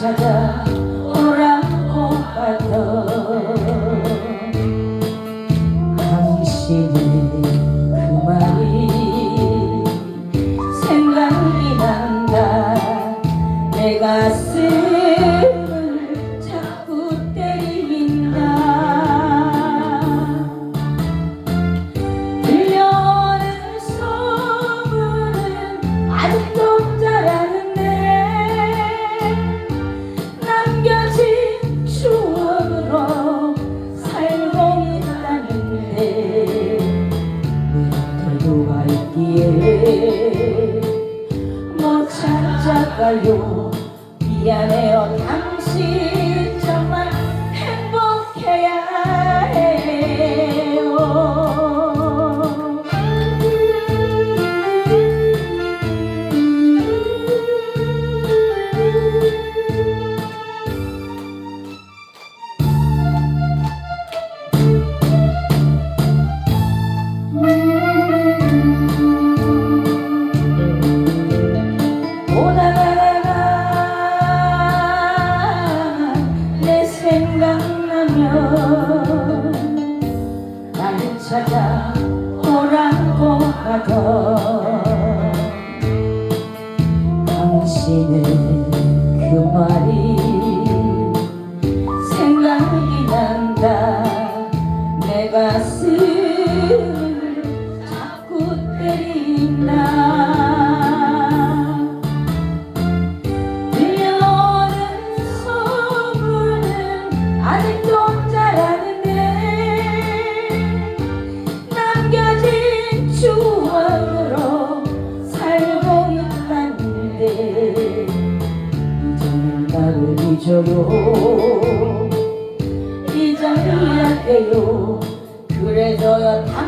찾아오라고 하던 당신의 그 말이 생각이 난다. 내 가슴을 자꾸 때린다. 들려오는 소문은 아직도 나가요. 미안해요 당신. 찾아 오라고 하던 당신의 그 말이 잊어요 잊어야 해요. 그래서야